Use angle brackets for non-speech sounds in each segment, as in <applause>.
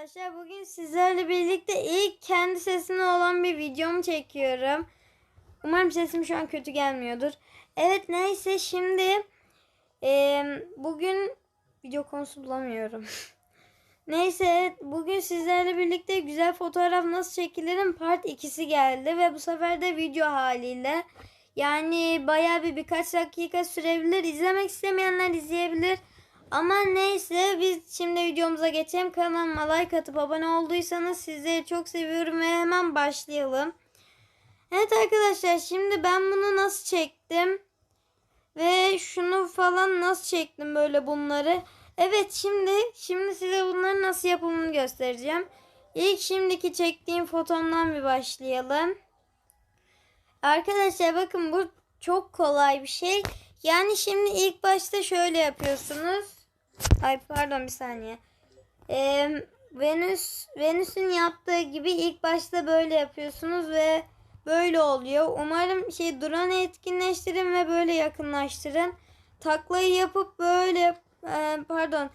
arkadaşlar. Bugün sizlerle birlikte ilk kendi sesine olan bir videomu çekiyorum. Umarım sesim şu an kötü gelmiyordur. Evet neyse şimdi eee, bugün video konusu bulamıyorum. <laughs> neyse bugün sizlerle birlikte güzel fotoğraf nasıl çekilirin part 2'si geldi ve bu sefer de video haliyle. Yani bayağı bir birkaç dakika sürebilir. İzlemek istemeyenler izleyebilir. Ama neyse biz şimdi videomuza geçelim. Kanalıma like atıp abone olduysanız sizleri çok seviyorum ve hemen başlayalım. Evet arkadaşlar şimdi ben bunu nasıl çektim? Ve şunu falan nasıl çektim böyle bunları? Evet şimdi şimdi size bunları nasıl yapımını göstereceğim. İlk şimdiki çektiğim fotomdan bir başlayalım. Arkadaşlar bakın bu çok kolay bir şey. Yani şimdi ilk başta şöyle yapıyorsunuz. Ay pardon bir saniye. Ee, Venüs Venüs'ün yaptığı gibi ilk başta böyle yapıyorsunuz ve böyle oluyor. Umarım şey drone etkinleştirin ve böyle yakınlaştırın. Taklayı yapıp böyle e, pardon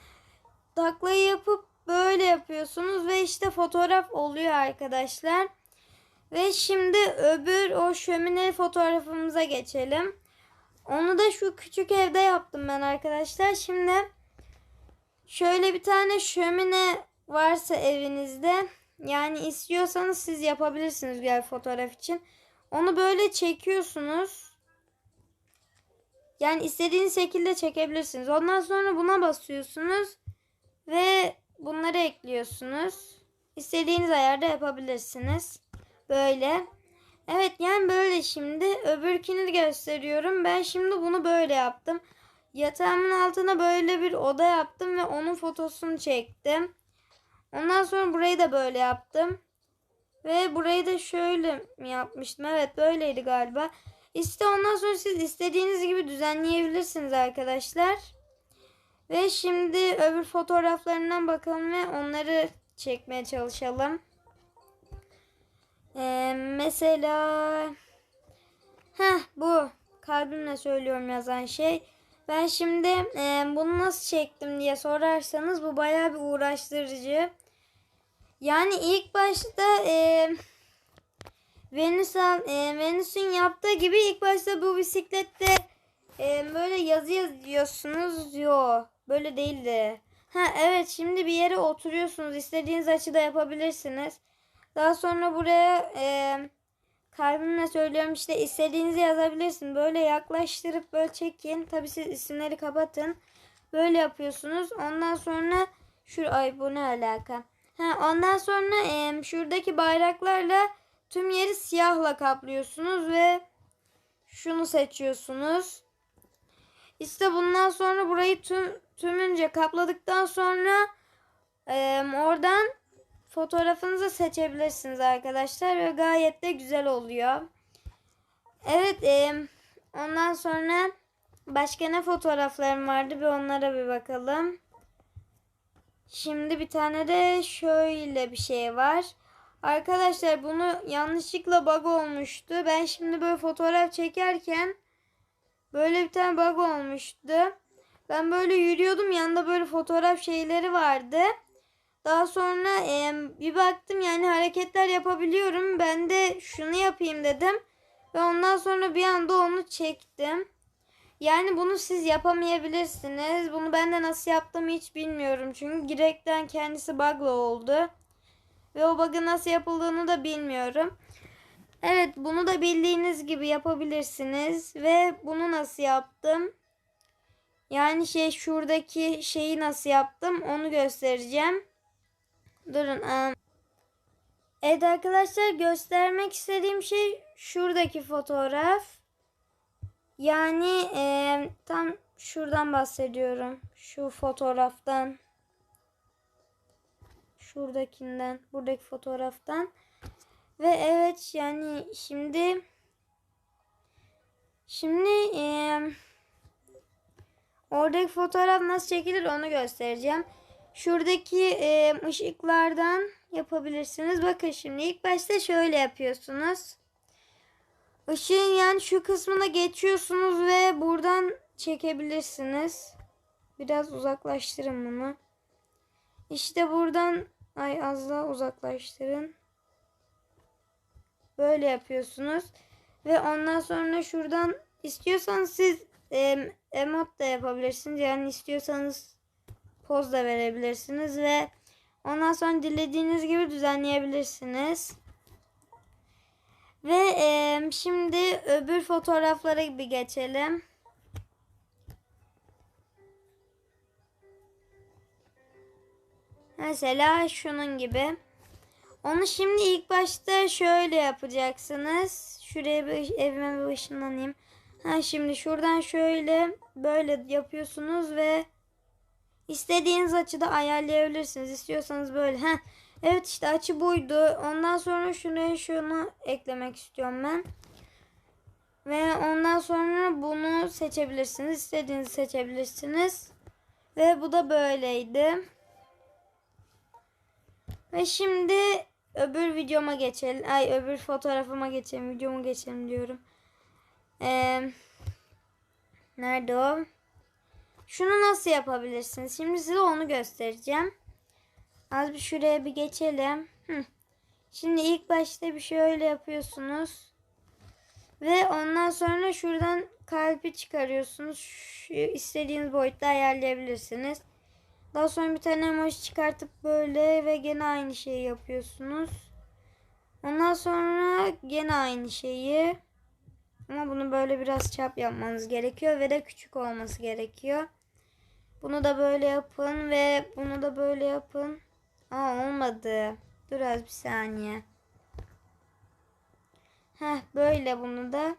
taklayı yapıp böyle yapıyorsunuz ve işte fotoğraf oluyor arkadaşlar. Ve şimdi öbür o şömine fotoğrafımıza geçelim. Onu da şu küçük evde yaptım ben arkadaşlar. Şimdi şöyle bir tane şömine varsa evinizde yani istiyorsanız siz yapabilirsiniz güzel fotoğraf için. Onu böyle çekiyorsunuz. Yani istediğiniz şekilde çekebilirsiniz. Ondan sonra buna basıyorsunuz ve bunları ekliyorsunuz. İstediğiniz ayarda yapabilirsiniz. Böyle. Evet yani böyle şimdi. Öbürkini gösteriyorum. Ben şimdi bunu böyle yaptım. Yatağımın altına böyle bir oda yaptım ve onun fotosunu çektim. Ondan sonra burayı da böyle yaptım. Ve burayı da şöyle yapmıştım? Evet böyleydi galiba. İşte ondan sonra siz istediğiniz gibi düzenleyebilirsiniz arkadaşlar. Ve şimdi öbür fotoğraflarından bakalım ve onları çekmeye çalışalım. Ee, mesela Heh bu kalbimle söylüyorum yazan şey. Ben şimdi e, bunu nasıl çektim diye sorarsanız bu bayağı bir uğraştırıcı. Yani ilk başta e, Venüs e, Venüs'ün yaptığı gibi ilk başta bu bisiklette e, böyle yazı yazıyorsunuz. Yo böyle değildi. Ha evet şimdi bir yere oturuyorsunuz. İstediğiniz açıda yapabilirsiniz. Daha sonra buraya e, kalbimle söylüyorum işte istediğinizi yazabilirsin. Böyle yaklaştırıp böyle çekin. Tabi siz isimleri kapatın. Böyle yapıyorsunuz. Ondan sonra şu ay bu ne alaka? Ha, ondan sonra e, şuradaki bayraklarla tüm yeri siyahla kaplıyorsunuz ve şunu seçiyorsunuz. İşte bundan sonra burayı tüm tümünce kapladıktan sonra e, oradan fotoğrafınızı seçebilirsiniz arkadaşlar ve gayet de güzel oluyor. Evet e, ondan sonra başka ne fotoğraflarım vardı bir onlara bir bakalım. Şimdi bir tane de şöyle bir şey var. Arkadaşlar bunu yanlışlıkla bug olmuştu. Ben şimdi böyle fotoğraf çekerken böyle bir tane bug olmuştu. Ben böyle yürüyordum yanında böyle fotoğraf şeyleri vardı. Daha sonra e, bir baktım yani hareketler yapabiliyorum. Ben de şunu yapayım dedim. Ve ondan sonra bir anda onu çektim. Yani bunu siz yapamayabilirsiniz. Bunu ben de nasıl yaptım hiç bilmiyorum. Çünkü direkten kendisi bug'la oldu. Ve o bug'ın nasıl yapıldığını da bilmiyorum. Evet bunu da bildiğiniz gibi yapabilirsiniz. Ve bunu nasıl yaptım? Yani şey şuradaki şeyi nasıl yaptım onu göstereceğim. Durun. Um. Evet arkadaşlar göstermek istediğim şey şuradaki fotoğraf. Yani e, tam şuradan bahsediyorum. Şu fotoğraftan. Şuradakinden. Buradaki fotoğraftan. Ve evet yani şimdi şimdi e, oradaki fotoğraf nasıl çekilir onu göstereceğim. Şuradaki e, ışıklardan yapabilirsiniz. Bakın şimdi ilk başta şöyle yapıyorsunuz. Işığın yani şu kısmına geçiyorsunuz ve buradan çekebilirsiniz. Biraz uzaklaştırın bunu. İşte buradan Ay az daha uzaklaştırın. Böyle yapıyorsunuz. Ve ondan sonra şuradan istiyorsanız siz e, emot da yapabilirsiniz. Yani istiyorsanız poz da verebilirsiniz ve ondan sonra dilediğiniz gibi düzenleyebilirsiniz. Ve e, şimdi öbür fotoğraflara bir geçelim. Mesela şunun gibi. Onu şimdi ilk başta şöyle yapacaksınız. Şuraya bir evime bir ışınlanayım. Ha şimdi şuradan şöyle böyle yapıyorsunuz ve istediğiniz açıda ayarlayabilirsiniz. İstiyorsanız böyle. Ha evet işte açı buydu. Ondan sonra şuraya şunu eklemek istiyorum ben. Ve ondan sonra bunu seçebilirsiniz. İstediğinizi seçebilirsiniz. Ve bu da böyleydi. Ve şimdi öbür videoma geçelim. Ay öbür fotoğrafıma geçelim. Videomu geçelim diyorum. Ee, nerede o? Şunu nasıl yapabilirsiniz? Şimdi size onu göstereceğim. Az bir şuraya bir geçelim. Şimdi ilk başta bir şöyle yapıyorsunuz. Ve ondan sonra şuradan kalbi çıkarıyorsunuz. Şu istediğiniz boyutta ayarlayabilirsiniz. Daha sonra bir tane emoji çıkartıp böyle ve gene aynı şeyi yapıyorsunuz. Ondan sonra gene aynı şeyi. Ama bunu böyle biraz çap yapmanız gerekiyor ve de küçük olması gerekiyor. Bunu da böyle yapın ve bunu da böyle yapın. Aa olmadı. Dur az bir saniye. Heh böyle bunu da.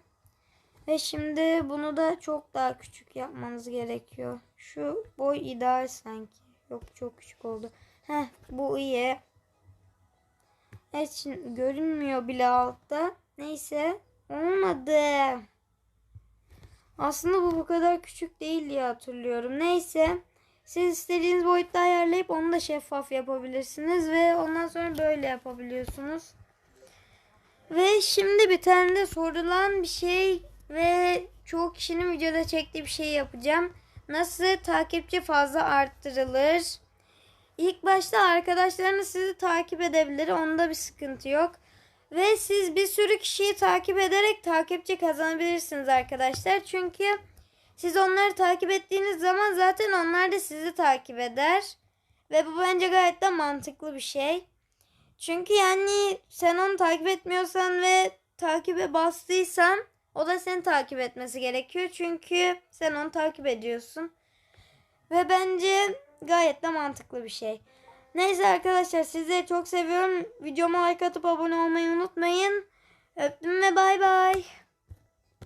Ve şimdi bunu da çok daha küçük yapmanız gerekiyor. Şu boy ideal sanki. Yok çok küçük oldu. Heh bu iyi. Evet şimdi görünmüyor bile altta. Neyse. Olmadı. Aslında bu bu kadar küçük değil diye hatırlıyorum. Neyse. Siz istediğiniz boyutta ayarlayıp onu da şeffaf yapabilirsiniz. Ve ondan sonra böyle yapabiliyorsunuz. Ve şimdi bir tane de sorulan bir şey ve çoğu kişinin videoda çektiği bir şey yapacağım. Nasıl takipçi fazla arttırılır? İlk başta arkadaşlarınız sizi takip edebilir. Onda bir sıkıntı yok. Ve siz bir sürü kişiyi takip ederek takipçi kazanabilirsiniz arkadaşlar. Çünkü siz onları takip ettiğiniz zaman zaten onlar da sizi takip eder. Ve bu bence gayet de mantıklı bir şey. Çünkü yani sen onu takip etmiyorsan ve takibe bastıysan o da seni takip etmesi gerekiyor. Çünkü sen onu takip ediyorsun. Ve bence gayet de mantıklı bir şey. Neyse arkadaşlar sizleri çok seviyorum. Videoma like atıp abone olmayı unutmayın. Öptüm ve bay bay.